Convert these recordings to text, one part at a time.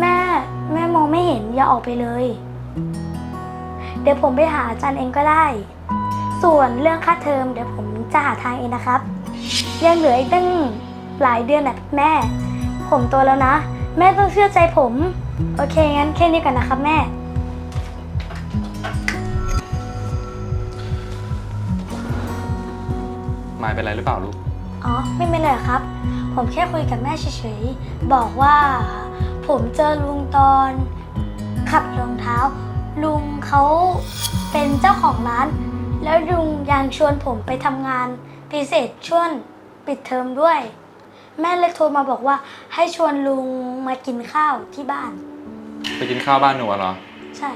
แม่ แม่มองไม่เห็นอย่าออกไปเลย เดี๋ยวผมไปหาอาจารย์เองก็ได้ ส่วนเรื่องค่าเทอมเดี๋ยวผมจะหาทางเองนะครับ ยังเหลืออีกตั้งหลายเดือนนะแม่ ผมโตแล้วนะ แม่ต้องเชื่อใจผม โอเคงั้นแค่นี้ก่อนนะครับแม่ มายเป็นไรหรือเปล่าลูก อ๋อ ไม่เป็นไรครับ ผมแค่คุยกับแม่เฉยๆ บอกว่า ผมเจอลุงตอนขับรองเท้า ลุงเขาเป็นเจ้าของร้าน แล้วลุงยังชวนผมไปทำงานพิเศษช่วงปิดเทอมด้วย แม่เลยโทรมาบอกว่าให้ชวนลุงมากินข้าวที่บ้าน ไปกินข้าวบ้านหนูอะเหรอ ใช่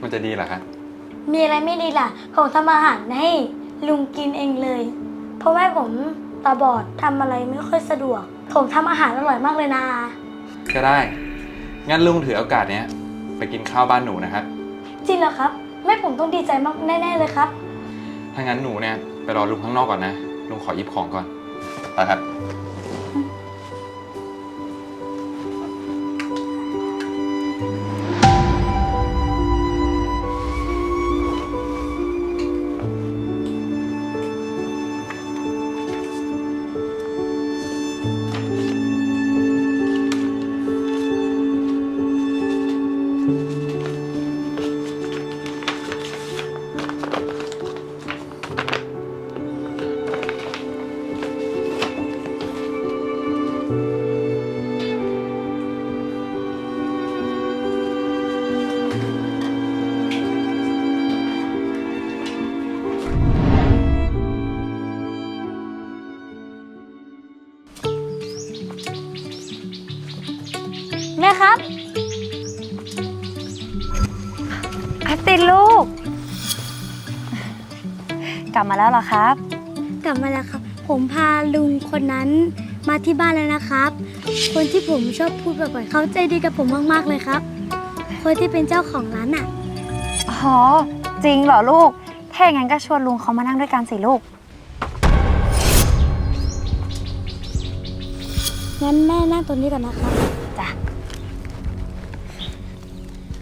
มันจะดีเหรอคะมีอะไรไม่ดีล่ะผมทำอาหารให้ลุงกินเองเลย เพราะว่าผมตาบอดทำอะไรไม่ค่อยสะดวก ผมทำอาหารอร่อยมากเลยนะ ก็ได้ งั้นลุงถือโอกาสเนี้ย ไปกินข้าวบ้านหนูนะครับ จริงเหรอครับ แม่ผมต้องดีใจมากแน่ ๆ เลยครับ ถ้างั้นหนูเนี่ยไปรอลุงข้างนอกก่อนนะ ลุงขอหยิบของก่อนไปครับ แม่ครับอาตินลูก กลับมาแล้วเหรอครับ กลับมาแล้วครับ ผมพาลุงคนนั้นมาที่บ้านแล้วนะครับ คนที่ผมชอบพูดบ่อยๆเขาใจดีกับผมมากๆเลยครับ คนที่เป็นเจ้าของร้านอะ อ๋อ จริงเหรอลูก ถ้าอย่างนั้นก็ชวนลุงเขามานั่งด้วยกันสิลูก งั้นแม่นั่งตรงนี้ก่อนนะครับ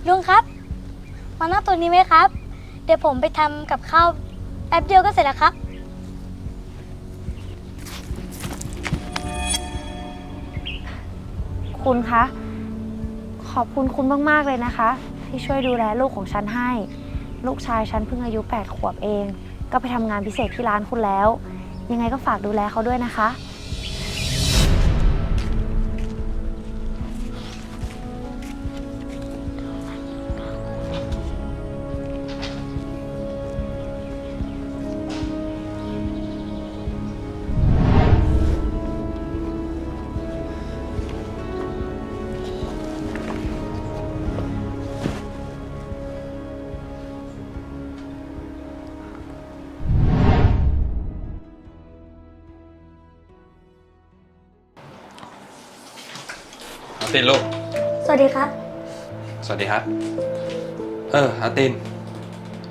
ลุงครับมานั่งตรงนี้ไหมครับ เดี๋ยวผมไปทำกับข้าวแป๊บเดียวก็เสร็จแล้วครับ คุณคะ ขอบคุณคุณมาก ๆ เลยนะคะ ที่ช่วยดูแลลูกของฉันให้ ลูกชายฉันเพิ่งอายุ 8 ขวบเอง ก็ไปทำงานพิเศษที่ร้านคุณแล้ว ยังไงก็ฝากดูแลเขาด้วยนะคะ ตินลูก สวัสดีครับ สวัสดีครับ เอออาติน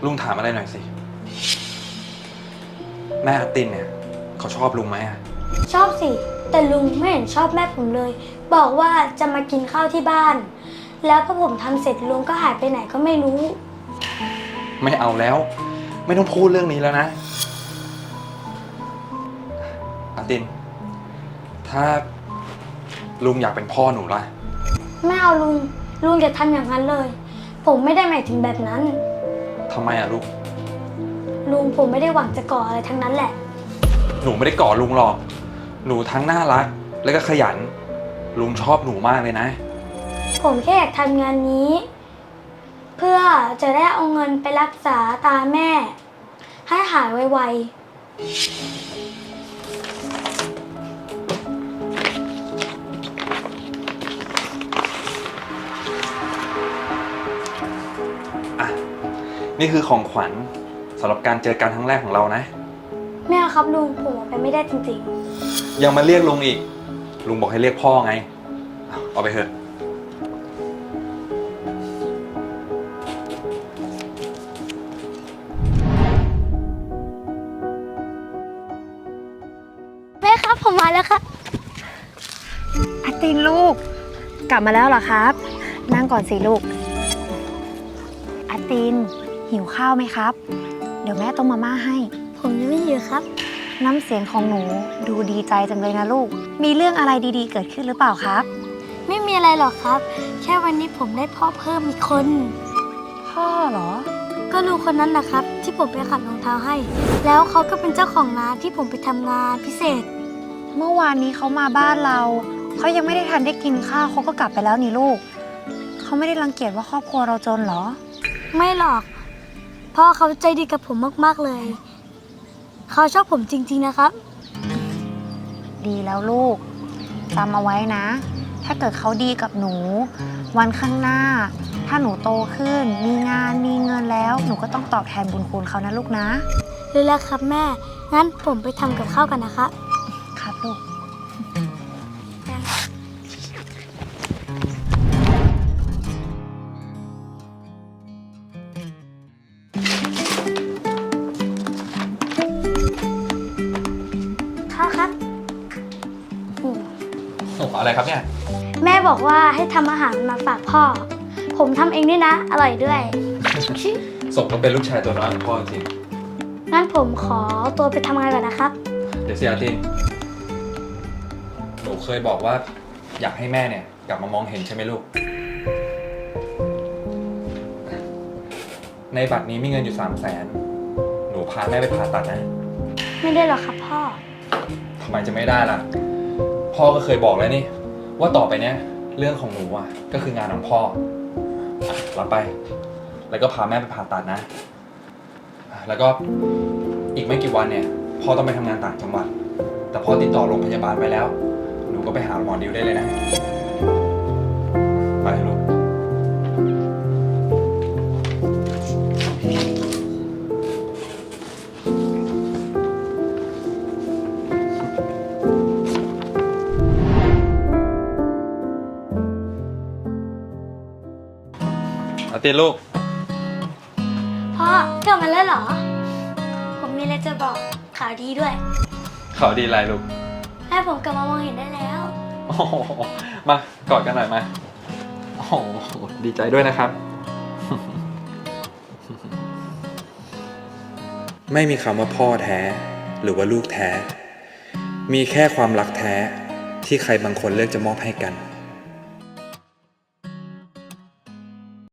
ลุงถามอะไรหน่อยสิ แม่อาตินเนี่ย เขาชอบลุงไหมอะชอบสิ แต่ลุงไม่เห็นชอบแม่ผมเลย บอกว่าจะมากินข้าวที่บ้าน แล้วพอผมทำเสร็จลุงก็หายไปไหนก็ไม่รู้ ไม่เอาแล้ว ไม่ต้องพูดเรื่องนี้แล้วนะอาติน ถ้า ลุงอยากเป็นพ่อหนูล่ะไม่เอาลุง ลุงอย่าทำอย่างนั้นเลย ผมไม่ได้หมายถึงแบบนั้น ทำไมอะลูก ลุงผมไม่ได้หวังจะก่ออะไรทั้งนั้นแหละ หนูไม่ได้ก่อลุงหรอก หนูทั้งน่ารัก แล้วก็ขยัน ลุงชอบหนูมากเลยนะ ผมแค่อยากทำงานนี้ เพื่อจะได้เอาเงินไปรักษาตาแม่ ให้หายไว นี่คือของขวัญสำหรับการเจอกันครั้งแรกของเรานะๆไม่เอาครับลุงผมเอาไปไม่ได้จริงยังมาเรียกลุงอีก ลุงบอกให้เรียกพ่อไงเอาเอาไปเถอะ ๆแม่ครับผมมาแล้วครับ อาตินลูก กลับมาแล้วเหรอครับ นั่งก่อนสิลูกอาติน หิวข้าวไหมครับ เดี๋ยวแม่ต้มมาม่าให้ ผมยังไม่อยู่ครับ น้ำเสียงของหนูดูดีใจจังเลยนะลูก มีเรื่องอะไรดีๆ เกิดขึ้นหรือเปล่าครับ ไม่มีอะไรหรอกครับ แค่วันนี้ผมได้พ่อเพิ่มอีกคน พ่อเหรอ ก็ลุงคนนั้นนะครับ ที่ผมไปขัดรองเท้าให้ แล้วเขาก็เป็นเจ้าของร้านที่ผมไปทำงานพิเศษ เมื่อวานนี้เขามาบ้านเรา เขายังไม่ได้ทันได้กินข้าวเขาก็กลับไปแล้วนี่ลูก เขาไม่ได้รังเกียจว่าครอบครัวเราจนเหรอ ไม่หรอก พ่อเขาใจดีกับผมมาก ๆ เลย เขาชอบผมจริง ๆ นะครับ ดีแล้วลูกจำเอาไว้นะ ถ้าเกิดเขาดีกับหนู วันข้างหน้า ถ้าหนูโตขึ้น มีงานมีเงินแล้ว หนูก็ต้องตอบแทนบุญคุณเขานะลูกนะรู้แล้วครับแม่ งั้นผมไปทำกับข้าวกันนะครับ ครับลูก อ้อะไรครับเนี่ย แม่บอกว่าให้ทำอาหารมาฝากพ่อ ผมทำเองด้วยนะ อร่อยด้วย สมก็เป็นลูกชายตัวน้อยของพ่อจริงงั้นผมขอตัวไปทำงานก่อนนะครับ เดี๋ยวสิอาตินหนูเคยบอกว่าอยากให้แม่เนี่ยกลับมามองเห็นใช่ไหมลูก ในบัตรนี้มีเงินอยู่สามแสนหนูพาแม่ไปผ่าตัดนะ ไม่ได้หรอกครับพ่อ ทำไมจะไม่ได้ล่ะ พ่อก็เคยบอกแล้วนี่ ว่าต่อไปเนี้ยเรื่องของหนูอะก็คืองานของพ่ออะรับไป แล้วก็พาแม่ไปผ่าตัดนะ แล้วก็อีกไม่กี่วันเนี่ยพ่อต้องไปทำงานต่างจังหวัด แต่พ่อติดต่อโรงพยาบาลไปแล้ว หนูก็ไปหาหมอดิวได้เลยนะ ไปลูก ตินลูก พ่อกลับมาแล้วเหรอ ผมมีอะไรจะบอกข่าวดีด้วยข่าวดีอะไรลูกแม่ผมกลับมามองเห็นได้แล้ว โอ้โหมากอดกันหน่อยมา โอ้โหดีใจด้วยนะครับ ไม่มีคำว่าพ่อแท้ หรือว่าลูกแท้ มีแค่ความรักแท้ที่ใครบางคนเลือกจะมอบให้กัน